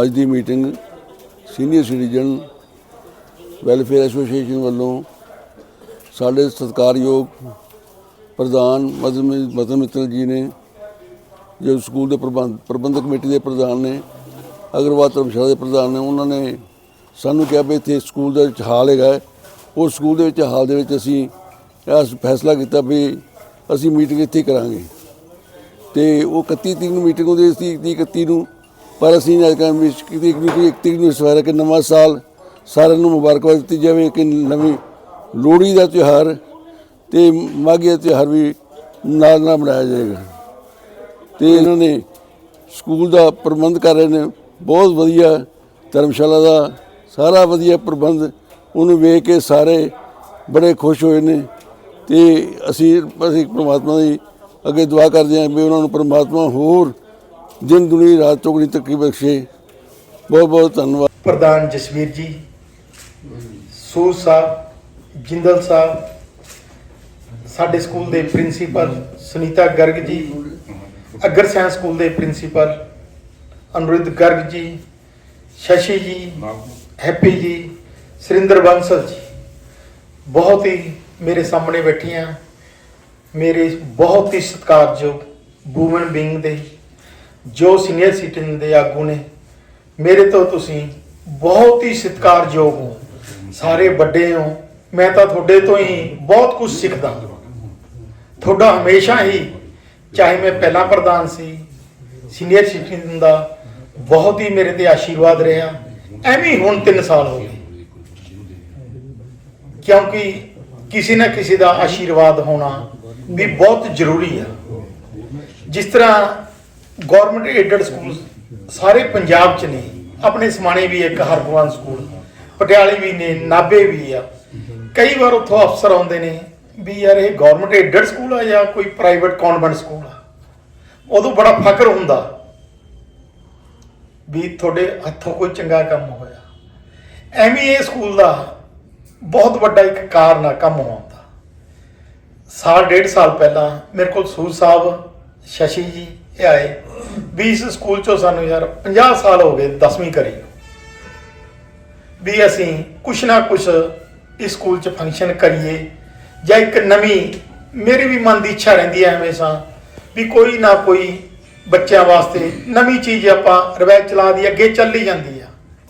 ਅੱਜ ਦੀ meeting senior citizen welfare association ਵੱਲੋਂ ਸਾਡੇ ਸਤਿਕਾਰਯੋਗ ਪ੍ਰਧਾਨ ਮਦਨ ਮਦਨ ਮਿੱਤਲ ਜੀ ਨੇ, ਜੋ ਸਕੂਲ ਦੇ ਪ੍ਰਬੰਧ, ਪ੍ਰਬੰਧਕ ਕਮੇਟੀ ਦੇ ਪ੍ਰਧਾਨ ਨੇ, ਅਗਰਵਾਲ ਧਰਮਸ਼ਾਲਾ ਦੇ ਪ੍ਰਧਾਨ ਨੇ, ਉਹਨਾਂ ਨੇ ਸਾਨੂੰ ਕਿਹਾ ਵੀ ਇੱਥੇ ਸਕੂਲ ਦੇ ਵਿੱਚ ਹਾਲ ਹੈਗਾ ਹੈ। ਉਹ ਸਕੂਲ ਦੇ ਵਿੱਚ ਹਾਲ ਦੇ ਵਿੱਚ ਅਸੀਂ ਇਹ ਫੈਸਲਾ ਕੀਤਾ ਵੀ ਅਸੀਂ ਮੀਟਿੰਗ ਇੱਥੇ ਕਰਾਂਗੇ ਤੇ ਉਹ 31 ਤਰੀਕ ਨੂੰ ਮੀਟਿੰਗ ਹੁੰਦੀ ਸੀ 30 31 ਨੂੰ ਪਰ ਅਸੀਂ ਅੱਜ ਕੱਲ੍ਹ ਵੀ ਇੱਕ ਨੂੰ ਇੱਕ ਤਰੀਕ ਨੂੰ ਸਵਾਰ ਕਿ ਨਵਾਂ ਸਾਲ ਸਾਰਿਆਂ ਨੂੰ ਮੁਬਾਰਕਬਾਦ ਦਿੱਤੀ ਜਾਵੇ ਕਿ ਨਵੀਂ ਲੋਹੜੀ ਦਾ ਤਿਉਹਾਰ ਤੇ ਮਾਘੀ ਦਾ ਤਿਉਹਾਰ ਵੀ ਨਾਲ ਨਾਲ ਮਨਾਇਆ ਜਾਏਗਾ। ਤੇ ਇਹਨਾਂ ਨੇ ਸਕੂਲ ਦਾ ਪ੍ਰਬੰਧ ਕਰ ਰਹੇ ਨੇ, ਬਹੁਤ ਵਧੀਆ ਧਰਮਸ਼ਾਲਾ ਦਾ ਸਾਰਾ ਵਧੀਆ ਪ੍ਰਬੰਧ ਉਹਨੂੰ ਵੇਖ ਕੇ ਸਾਰੇ ਬੜੇ ਖੁਸ਼ ਹੋਏ ਨੇ ਤੇ ਅਸੀਂ ਅਸੀਂ ਪ੍ਰਮਾਤਮਾ ਦੀ ਅੱਗੇ ਦੁਆ ਕਰਦੇ ਹਾਂ ਵੀ ਉਹਨਾਂ ਨੂੰ ਪ੍ਰਮਾਤਮਾ ਹੋਰ ਦਿਨ ਦੁਨੀ ਰਾਤ ਚੌਗਣੀ ਤੱਕੀ ਬਖਸ਼ੇ। ਬਹੁਤ ਬਹੁਤ ਧੰਨਵਾਦ। ਪ੍ਰਧਾਨ ਜਸਵੀਰ ਜੀ, ਸੂਰ ਸਾਹਿਬ, ਜਿੰਦਲ ਸਾਹਿਬ, ਸਾਡੇ ਸਕੂਲ ਦੇ ਪ੍ਰਿੰਸੀਪਲ ਸੁਨੀਤਾ ਗਰਗ ਜੀ ਅਗਰਸੈਨ ਸਕੂਲ ਦੇ ਪ੍ਰਿੰਸੀਪਲ ਅਨੁਰਿਧ ਗਰਗ ਜੀ, ਸ਼ਸ਼ੀ ਜੀ, ਹੈਪੀ ਜੀ, ਸੁਰਿੰਦਰ ਬੰਸਲ ਜੀ, ਬਹੁਤ ਹੀ ਮੇਰੇ ਸਾਹਮਣੇ ਬੈਠੀਆਂ। ਮੇਰੇ ਬਹੁਤ ਹੀ ਸਤਿਕਾਰਯੋਗ ਵੂਮਨ ਬਿੰਗ ਦੇ ਜੋ ਸੀਨੀਅਰ ਸਿਟੀਜ਼ਨ ਦੇ ਆਗੂ ਨੇ, ਮੇਰੇ ਤੋਂ ਤੁਸੀਂ ਬਹੁਤ ਹੀ ਸਤਿਕਾਰਯੋਗ ਹੋ। ਸਾਰੇ ਵੱਡੇ ਹੋ। ਮੈਂ ਤਾਂ ਤੁਹਾਡੇ ਤੋਂ ਹੀ ਬਹੁਤ ਕੁਝ ਸਿੱਖਦਾ। ਤੁਹਾਡਾ ਹਮੇਸ਼ਾ ਹੀ, ਚਾਹੇ ਮੈਂ ਪਹਿਲਾਂ ਪ੍ਰਧਾਨ ਸੀ, ਸੀਨੀਅਰ ਸਿਟੀਜ਼ਨ ਦਾ, ਬਹੁਤ ਹੀ ਮੇਰੇ ਤੇ ਆਸ਼ੀਰਵਾਦ ਰਿਹਾ। ਐਵੇਂ ਹੁਣ 3 ਸਾਲ ਹੋ ਗਏ। ਕਿਉਂਕਿ ਕਿਸੇ ਨਾ ਕਿਸੇ ਦਾ ਆਸ਼ੀਰਵਾਦ ਹੋਣਾ ਵੀ ਬਹੁਤ ਜ਼ਰੂਰੀ ਆ ਜਿਸ ਤਰ੍ਹਾਂ ਗਵਰਨਮੈਂਟ ਏਡਡ ਸਕੂਲ ਸਾਰੇ ਪੰਜਾਬ 'ਚ ਨੇ। ਆਪਣੇ ਸਮਾਣੇ ਵੀ ਇੱਕ ਹਰਗੋਬਿੰਦ ਸਕੂਲ ਪਟਿਆਲੇ ਵੀ ਨੇ, ਨਾਭੇ ਵੀ ਆ। ਕਈ ਵਾਰ ਉੱਥੋਂ ਅਫਸਰ ਆਉਂਦੇ ਨੇ ਵੀ ਯਾਰ ਇਹ ਗਵਰਨਮੈਂਟ ਏਡਡ ਸਕੂਲ ਆ ਜਾਂ ਕੋਈ ਪ੍ਰਾਈਵੇਟ ਕਨਵੈਂਟ ਸਕੂਲ ਆ? ਉਦੋਂ ਬੜਾ ਫਖਰ ਹੁੰਦਾ ਵੀ ਤੁਹਾਡੇ ਹੱਥੋਂ ਕੋਈ ਚੰਗਾ ਕੰਮ ਹੋਇਆ। ਐਵੇਂ ਇਹ ਸਕੂਲ ਦਾ ਬਹੁਤ ਵੱਡਾ ਇੱਕ ਕਾਰਨ ਆ ਕੰਮ ਹੋਣ ਸਾਲ, ਡੇਢ ਸਾਲ ਪਹਿਲਾਂ ਮੇਰੇ ਕੋਲ ਸੂਰ ਸਾਹਿਬ, ਸ਼ਸ਼ੀ ਜੀ ਇਹ ਆਏ ਵੀ ਇਸ ਸਕੂਲ ਚੋਂ ਸਾਨੂੰ ਯਾਰ 50 ਸਾਲ ਹੋ ਗਏ 10ਵੀਂ ਕਰੀ ਵੀ ਅਸੀਂ ਕੁਛ ਨਾ ਕੁਛ ਇਸ ਸਕੂਲ 'ਚ ਫੰਕਸ਼ਨ ਕਰੀਏ, ਜਾਂ ਇੱਕ ਨਵੀਂ, ਮੇਰੇ ਵੀ ਮਨ ਦੀ ਇੱਛਾ ਰਹਿੰਦੀ ਹੈ ਹਮੇਸ਼ਾ ਵੀ ਕੋਈ ਨਾ ਕੋਈ ਬੱਚਿਆਂ ਵਾਸਤੇ ਨਵੀਂ ਚੀਜ਼ ਆਪਾਂ ਰਵਾਇਤ ਚਲਾ ਦੀ ਅੱਗੇ ਚੱਲੀ ਜਾਂਦੀ